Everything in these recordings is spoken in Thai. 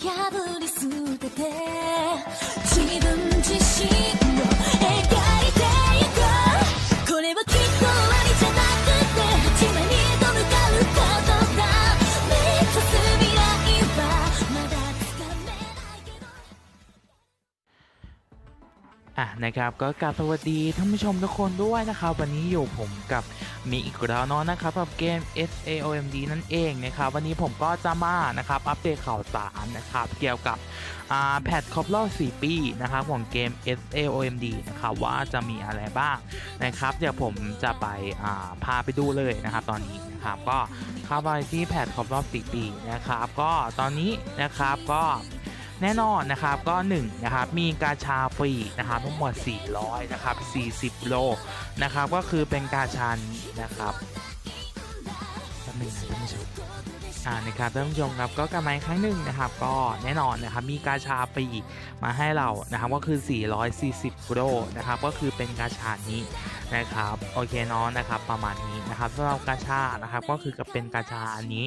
破り捨てて นะครับก็กราบสวัสดีท่านผู้ชมทุกคนด้วยนะครับวันนี้อยู่ผมกับมีอีกแล้วเนาะนะครับกับเกม SAOMD นั่นเองนะครับวันนี้ผมก็จะมานะครับอัปเดตข่าวสารนะครับเกี่ยวกับแพทครบรอบ4ปีนะครับของเกม SAOMD นะครับว่าจะมีอะไรบ้างนะครับเดี๋ยวผมจะไปาพาไปดูเลยนะครับตอนนี้นะครับก็เข้าไปที่แพทครบรอบ4ปีนะครับก็ตอนนี้นะครับก็ แน่นอนนะครับก็1นะครับมีกาชาฟรีนะครับทั้งหมด 400นะครับ40 โลนะครับก็คือเป็นกาชานี้นะครับแป๊บหนึงนะท่านผู้ชมอ่านะครับท่านผู้ชมครับก็กลับมาอีกครั้งหนึ่งนะครับ ก็แน่นอนนะครับมีกาชาฟรีมาให้เรานะครับก็คือ 440โลนะครับก็คือเป็นกาชานี้นะครับโอเคเนาะนะครับประมาณนี้นะครับสำหรับกาชานะครับก็คือกับเป็นกาชาอันนี้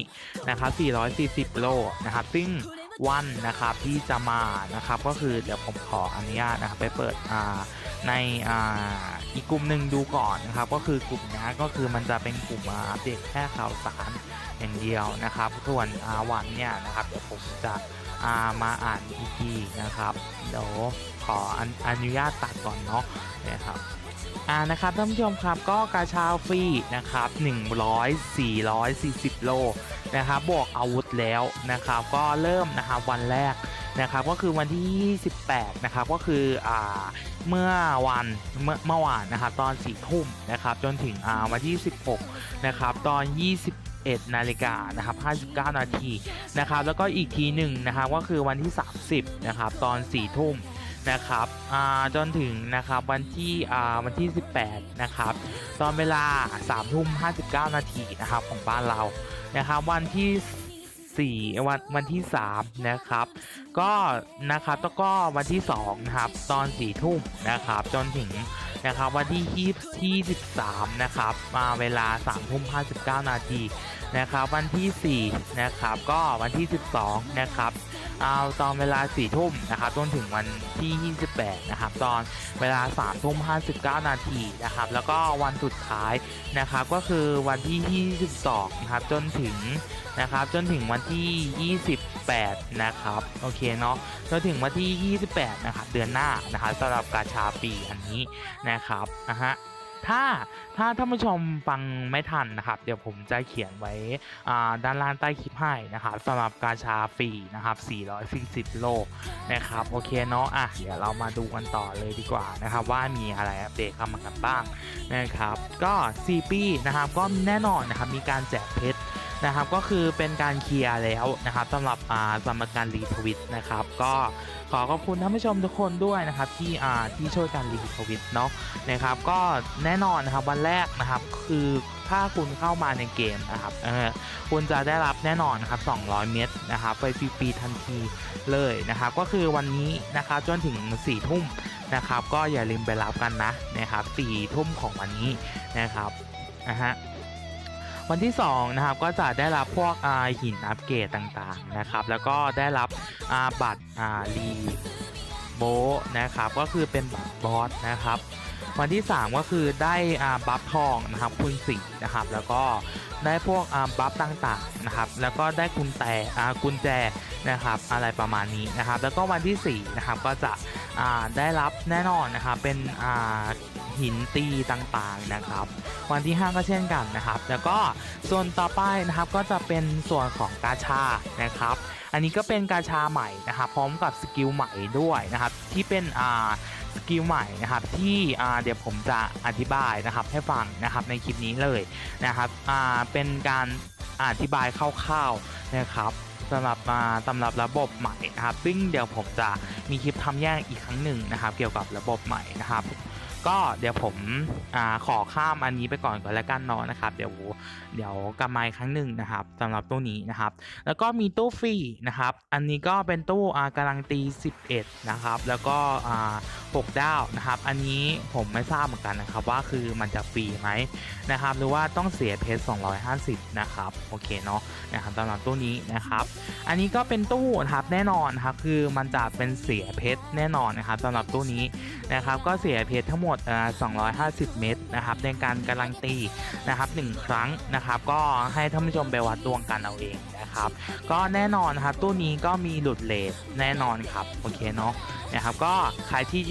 นะครับ440โลนะครับซึ่ง วันนะครับที่จะมานะครับก็คือเดี๋ยวผมขออนุญาตนะครับไปเปิดอ่าในอ่าอีกกลุ่มหนึ่งดูก่อนนะครับก็คือกลุ่มนี้ก็คือมันจะเป็นกลุ่มอัปเดตแค่ข่าวสารอย่างเดียวนะครับส่วนอาวันเนี่ยนะครับเดี๋ยวผมจะอ่ามาอ่านอีกทีนะครับเดี๋ยวขออนุญาตตัดก่อนเนาะนะครับ อ่านะครับท่านผู้ชมครับก็กาชาฟรีนะครับ100 440 โลนะครับบวกอาวุธแล้วนะครับก็เริ่มนะครับวันแรกนะครับก็คือวันที่ 28 นะครับก็คืออ่าเมื่อวันเมื่อเมื่อวานนะครับตอน4ทุ่มนะครับจนถึงอ่าวันที่ 16 นะครับตอน21นาฬิกานะครับ59 นาทีนะครับ แล้วก็อีกทีหนึ่งนะครับ ก็คือวันที่ 30 นะครับ ตอน 4 ทุ่ม นะครับจนถึงนะครับวันที่วันที่ 18 นะครับ ตอนเวลา3ทุ่ม59 นาทีนะครับของบ้านเรานะครับวันที่ 4 วันวันที่ 3 นะครับ ก็นะครับแล้วก็วันที่2นะครับตอน4ทุ่มนะครับจนถึง นะครับวันที่20ที่13นะครับมาเวลา3ทุ่ม59 นาทีนะครับวันที่ 4 นะครับก็วันที่ 12 นะครับเอาตอนเวลา 4 ทุ่มนะครับจนถึงวันที่ 28 นะครับตอนเวลา 3 ทุ่ม 59 นาทีนะครับแล้วก็วันสุดท้ายนะครับก็คือวันที่ 22 นะครับจนถึงนะครับจนถึงวันที่ 28 นะครับโอเคเนาะจนถึงวันที่ 28 นะครับเดือนหน้านะครับสำหรับกาชาปีอันนี้นะครับนะฮะถ้าถ้าท่านผู้ชมฟังไม่ทันนะครับ เดี๋ยวผมจะเขียนไว้ด้านล่างใต้คลิปให้นะครับสำหรับกาชาฟรีนะครับ 440 โลนะครับ โอเคเนาะอะเดี๋ยวเรามาดูกันต่อเลยดีกว่านะครับ ว่ามีอะไรอัปเดตเข้ามากันบ้างนะครับ ก็ 4 ปีนะครับก็แน่นอนนะครับ มีการแจกเพชรนะครับ ก็คือเป็นการเคลียร์แล้วนะครับสำหรับสำหรับการรีทวิตนะครับ ก็ ขอขอบคุณท่านผู้ชมทุกคนด้วยนะครับที่อ่าที่ช่วยกันรีทวิตเนาะนะครับก็แน่นอนนะครับวันแรกนะครับคือถ้าคุณเข้ามาในเกมนะครับเออคุณจะได้รับแน่นอนนะครับ 200 เม็ดนะครับไปฟรีๆทันทีเลยนะครับ ก็คือวันนี้นะครับจนถึง 4 ทุ่มนะครับ ก็อย่าลืมไปรับกันนะนะครับสี่ทุ่มของวันนี้นะครับนะฮะ วันที่2นะครับก็จะได้รับพวกหินอัปเกรดต่างๆนะครับ แล้วก็ได้รับบัตรอ่ารีโบนะครับก็คือเป็นบัตรบอสนะครับวันที่ 3 ก็คือได้บัฟทองนะครับคูณสี่นะครับ แล้วก็ได้พวกบัฟต่างๆนะครับ แล้วก็ได้กุญแจอ่กุญแจนะครับอะไรประมาณนี้นะครับ แล้วก็วันที่4นะครับก็จะได้รับแน่นอนนะครับเป็นอ่า หินตีต่างๆนะครับ วันที่ 5 ก็เช่นกันนะครับ แล้วก็ส่วนต่อไปนะครับก็จะเป็นส่วนของกาชานะครับ อันนี้ก็เป็นกาชาใหม่นะครับพร้อมกับสกิลใหม่ด้วยนะครับที่เป็นอ่าสกิลใหม่นะครับที่อ่าเดี๋ยวผมจะอธิบายนะครับให้ฟังนะครับในคลิปนี้เลยนะครับอ่าเป็นการอธิบายคร่าวๆนะครับสำหรับมาสำหรับระบบใหม่นะครับซึ่งเดี๋ยวผมจะมีคลิปทำแยกอีกครั้งหนึ่งนะครับ เกี่ยวกับระบบใหม่นะครับ ก็เดี๋ยวผมอขอข้ามอันนี้ไปก่อนก่อนแล้วกันเนาะนะครับ เดี๋ยวเดี๋ยวกลับมาอีกครั้งหนึ่งนะครับสำหรับตู้นี้นะครับ แล้วก็มีตู้ฟรีนะครับ อันนี้ก็เป็นตู้อ่าการันตี 11 นะครับ แล้วก็ 6ดาวนะครับ อันนี้ผมไม่ทราบเหมือนกันนะครับ ว่าคือมันจะฟรีไหมนะครับ หรือว่าต้องเสียเพชร250 นะครับ โอเคเนาะนะครับสำหรับตู้นี้นะครับ อันนี้ก็เป็นตู้นะครับแน่นอนครับคือมันจะเป็นเสียเพชรแน่นอนนะครับสำหรับตู้นี้นะครับ ก็เสียเพชรทั้งหมด250 เม็ดนะครับในการการันตีนะครับหนึ่งครั้งนะครับ ก็ให้ท่านผู้ชมไปวัดดวงกันเอาเองนะครับ ก็แน่นอนครับตู้นี้ก็มีหลุดเลทแน่นอนครับโอเคเนาะ นะครับก็ใครที่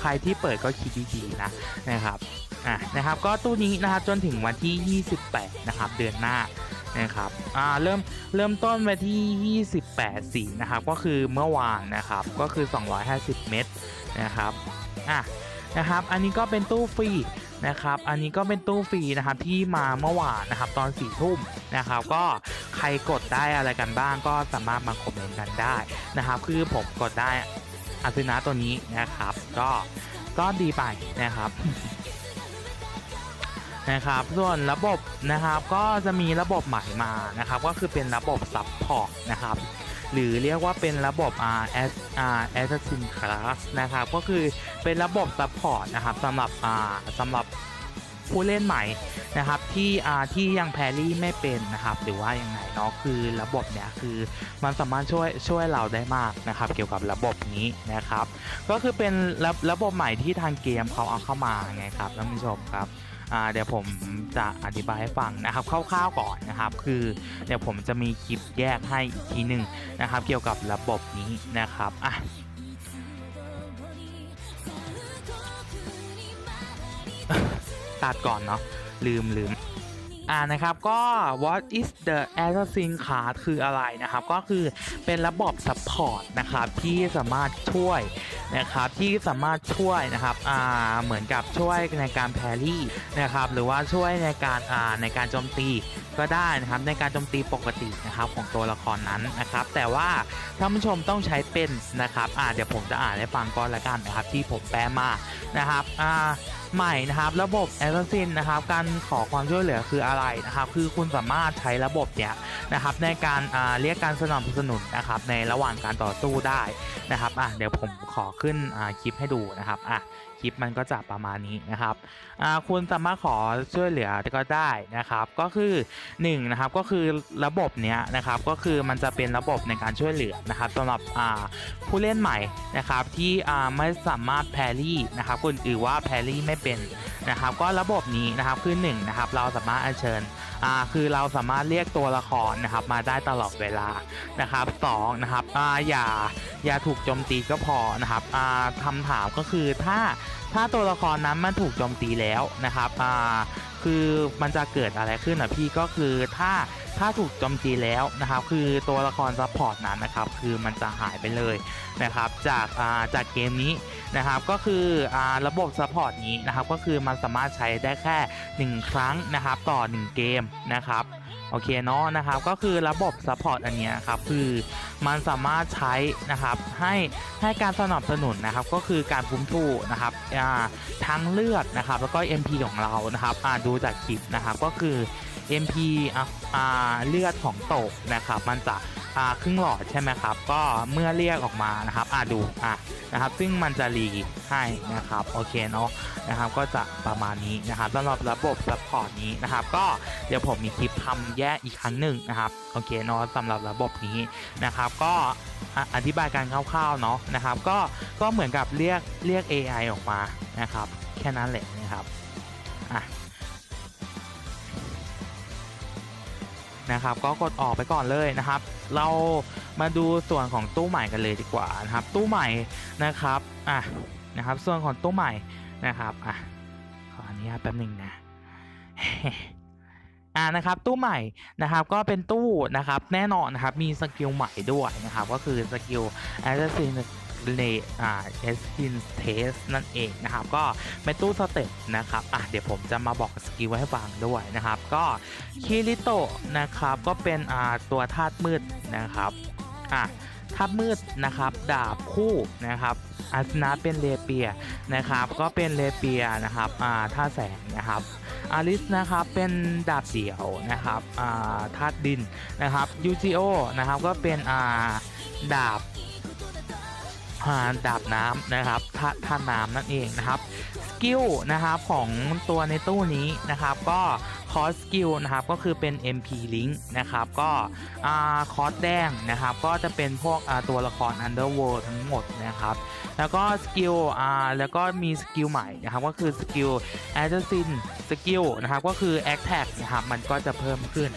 ใครที่เปิดก็คิดดีๆนะนะครับอะนะครับก็ตู้นี้นะครับจนถึงวันที่ 28 นะครับเดือนหน้านะครับอ่าเริ่มเริ่มต้นไปที่ 28 สีนะครับก็คือเมื่อวานนะครับก็คือ 250 เม็ดนะครับอะนะครับอันนี้ก็เป็นตู้ฟรีนะครับ อันนี้ก็เป็นตู้ฟรีนะครับที่มาเมื่อวานนะครับตอนสี่ทุ่มนะครับ ก็ใครกดได้อะไรกันบ้างก็สามารถมาคอมเมนต์กันได้นะครับ คือผมกดได้ อาซินะตัวนี้นะครับ ก็ก็ดีไปนะครับนะครับ ส่วนระบบนะครับก็จะมีระบบใหม่มานะครับ ก็คือเป็นระบบซับพอร์ตนะครับหรือเรียกว่าเป็นระบบ R S R Assassin Class นะครับ ก็คือเป็นระบบซัพพอร์ตนะครับสำหรับอาสำหรับ ผู้เล่นใหม่นะครับที่ที่ยังแพรี่ไม่เป็นนะครับหรือว่ายังไงเนาะคือระบบเนี้ยคือมันสามารถช่วยช่วยเราได้มากนะครับ เกี่ยวกับระบบนี้นะครับ ก็คือเป็นระระบบใหม่ที่ทางเกมเขาเอาเข้ามาไงครับท่านผู้ชมครับเดี๋ยวผมจะอธิบายให้ฟังนะครับคร่าวๆก่อนนะครับ คือเดี๋ยวผมจะมีคลิปแยกให้อีกทีหนึ่งนะครับ เกี่ยวกับระบบนี้นะครับอะ ตัดก่อนเนาะลืมลืมอ่านะครับก็ what is the assassin card คืออะไรนะครับ ก็คือเป็นระบบ support นะครับที่สามารถช่วยนะครับที่สามารถช่วยนะครับอ่าเหมือนกับช่วยในการแพรรี่นะครับหรือว่าช่วยในการอ่าในการโจมตีก็ได้นะครับในการโจมตีปกตินะครับของตัวละครนั้นนะครับ แต่ว่าท่านผู้ชมต้องใช้เป็นนะครับอ่าเดี๋ยวผมจะอ่านให้ฟังก่อนละกันนะครับที่ผมแปลมานะครับอ่า ใหม่นะครับ ระบบ Assassin นะครับ การขอความช่วยเหลือคืออะไรนะครับ คือคุณสามารถใช้ระบบเนี้ยนะครับในการเรียกการสนับสนุนนะครับ ในระหว่างการต่อสู้ได้นะครับอะเดี๋ยวผมขอขึ้นคลิปให้ดูนะครับอะ ลิปมันก็จะประมาณนี้นะครับคุณสามารถขอช่วยเหลือก็ได้นะครับก็คือ1นะครับก็คือระบบเนี้ยนะครับก็คือมันจะเป็นระบบในการช่วยเหลือนะครับสำหรับผู้เล่นใหม่นะครับที่ไม่สามารถแพรรี่นะครับคนอื่นว่าแพรรี่ไม่เป็นนะครับก็ระบบนี้นะครับคือ1นงนะครับเราสามารถอัญเชิญอ่าคือเราสามารถเรียกตัวละครนะครับมาได้ตลอดเวลานะครับสองนะครับอ่าอย่าอย่าถูกโจมตีก็พอนะครับอ่าคำถามก็คือถ้า ถ้าตัวละครนั้นมันถูกโจมตีแล้วนะครับอ่า คือมันจะเกิดอะไรขึ้นอะพี่ก็คือถ้าถ้าถูกโจมตีแล้วนะครับ คือตัวละครซัพพอร์ตนั้นนะครับ คือมันจะหายไปเลยนะครับ จากจากเกมนี้นะครับ ก็คือระบบซัพพอร์ตนี้นะครับ ก็คือมันสามารถใช้ได้แค่ 1 ครั้งนะครับ ต่อ 1 เกมนะครับโอเคเนาะนะครับก็คือระบบซัพพอร์ตอันนี้ครับคือมันสามารถใช้นะครับให้ให้การสนับสนุนนะครับก็คือการพุ่มทูนะครับทั้งเลือดนะครับแล้วก็ MP ของเรานะครับดูจากคลิปนะครับก็คือ MP อ่าเลือดของตกนะครับมันจะอ่าครึ่งหลอดใช่ไหมครับ ก็เมื่อเรียกออกมานะครับอ่าดูอะนะครับ ซึ่งมันจะรีให้นะครับโอเคเนาะนะครับ ก็จะประมาณนี้นะครับสำหรับระบบซัพพอร์ตนี้นะครับ ก็เดี๋ยวผมมีคลิปทำแยกอีกครั้งหนึ่งนะครับโอเคเนาะสำหรับระบบนี้นะครับ ก็อะอธิบายการคร่าวๆเนาะนะครับ ก็ก็เหมือนกับเรียกเรียก AI ออกมานะครับ แค่นั้นแหละนะครับ นะครับ ก็กดออกไปก่อนเลยนะครับ เรามาดูส่วนของตู้ใหม่กันเลยดีกว่านะครับ ตู้ใหม่นะครับอะนะครับ ส่วนของตู้ใหม่นะครับอะขออนุญาตแป๊บหนึ่งนะอ่านะครับตู้ใหม่นะครับก็เป็นตู้นะครับแน่นอนนะครับมีสกิลใหม่ด้วยนะครับก็คือสกิล Assassin เลอ่า Assassin Test นั่นเองนะครับ ก็เป็นตู้สเต็ปนะครับอะเดี๋ยวผมจะมาบอกสกิลให้ฟังด้วยนะครับ ก็คิริโตะนะครับก็เป็นอ่าตัวธาตุมืดนะครับอะธาตุมืดนะครับดาบคู่นะครับอาสนะเป็นเลเปียนะครับก็เป็นเลเปียนะครับอ่าท่าตุแสงนะครับอาริสนะครับเป็นดาบเดี่ยวนะครับอ่าธาตุดินนะครับยูจิโอนะครับก็เป็นอ่าดาบ ดาบน้ำนะครับท่าท่าน้ำนั่นเองนะครับสกิลนะครับของตัวในตู้นี้นะครับก็คอสสกิลนะครับก็คือเป็น MP Link นะครับก็อ่าคอสแดงนะครับก็จะเป็นพวกตัวละคร Underworld ทั้งหมดนะครับแล้วก็สกิลแล้วก็มีสกิลใหม่นะครับก็คือสกิล Assassin สกิลนะครับก็คือ Attack นะครับมันก็จะเพิ่มขึ้น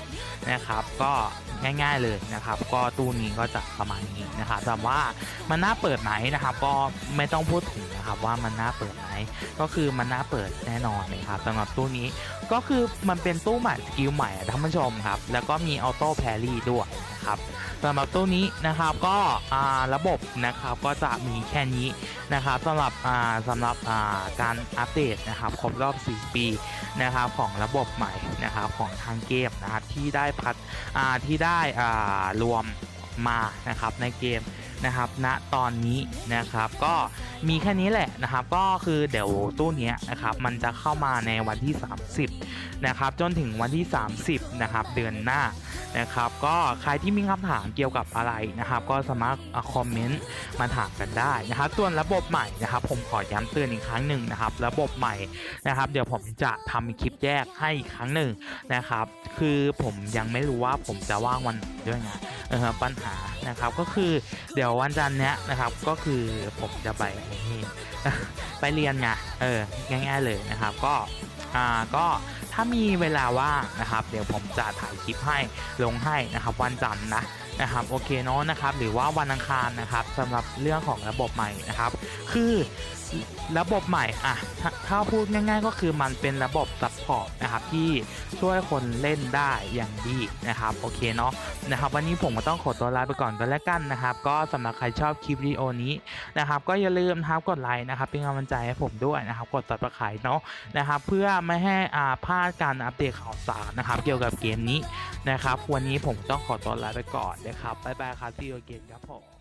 นะครับ ก็ง่าย ๆเลยนะครับ ก็ตู้นี้ก็จะประมาณนี้นะครับแต่ว่ามันน่าเปิดไหมนะครับ ก็ไม่ต้องพูดถึงนะครับว่ามันน่าเปิดไหมก็คือมันน่าเปิดแน่นอนนะครับสำหรับตู้นี้ก็คือมันเป็นตู้ใหม่สกิลใหม่ท่านผู้ชมครับ แล้วก็มีออโต้แพรี่ด้วย นะครับสำหรับตู้นี้นะครับก็ระบบนะครับก็จะมีแค่นี้นะครับสำหรับสำหรับการอัปเดตนะครับครบรอบ 4 ปีนะครับของระบบใหม่นะครับของทางเกมนะครับที่ได้พัฒที่ได้รวมมานะครับในเกมนะครับณตอนนี้นะครับก็มีแค่นี้แหละนะครับก็คือเดี๋ยวตู้นี้นะครับมันจะเข้ามาในวันที่ 30นะครับจนถึงวันที่ 30นะครับเดือนหน้า นะครับก็ใครที่มีคำถามเกี่ยวกับอะไรนะครับ ก็สามารถคอมเมนต์มาถามกันได้นะครับส่วนระบบใหม่นะครับ ผมขอย้ำเตือนอีกครั้งหนึ่งนะครับ ระบบใหม่นะครับ เดี๋ยวผมจะทำคลิปแยกให้อีกครั้งหนึ่งนะครับ คือผมยังไม่รู้ว่าผมจะว่างวันไหนด้วยไงเออปัญหานะครับก็คือเดี๋ยววันจันทร์เนี้ยนะครับก็คือผมจะไปนี่ไปเรียนไงเออง่าย ๆเลยนะครับ ก็อ่าก็ ถ้ามีเวลาว่างนะครับ เดี๋ยวผมจะถ่ายคลิปให้ลงให้นะครับ วันจันทร์นะนะครับโอเคเนาะนะครับ หรือว่าวันอังคารนะครับสำหรับเรื่องของระบบใหม่นะครับ คือระบบใหม่อะถ้าถ้าพูดง่าย ๆ ก็คือมันเป็นระบบซัพพอร์ตนะครับที่ช่วยคนเล่นได้อย่างดีนะครับโอเคเนาะนะครับวันนี้ผมก็ต้องขอตัวลาไปก่อนก็แล้วกันนะครับ ก็สำหรับใครชอบคลิปวิดีโอนี้นะครับ ก็อย่าลืมนะครับกดไลค์นะครับเป็นกำลังใจให้ผมด้วยนะครับกดติดตามเนาะนะครับเพื่อไม่ให้อ่าพลาดการอัปเดตข่าวสารนะครับ เกี่ยวกับเกมนี้นะครับ วันนี้ผมต้องขอตัวลาไปก่อนนะครับบ๊ายบายครับที่โอเกนครับผม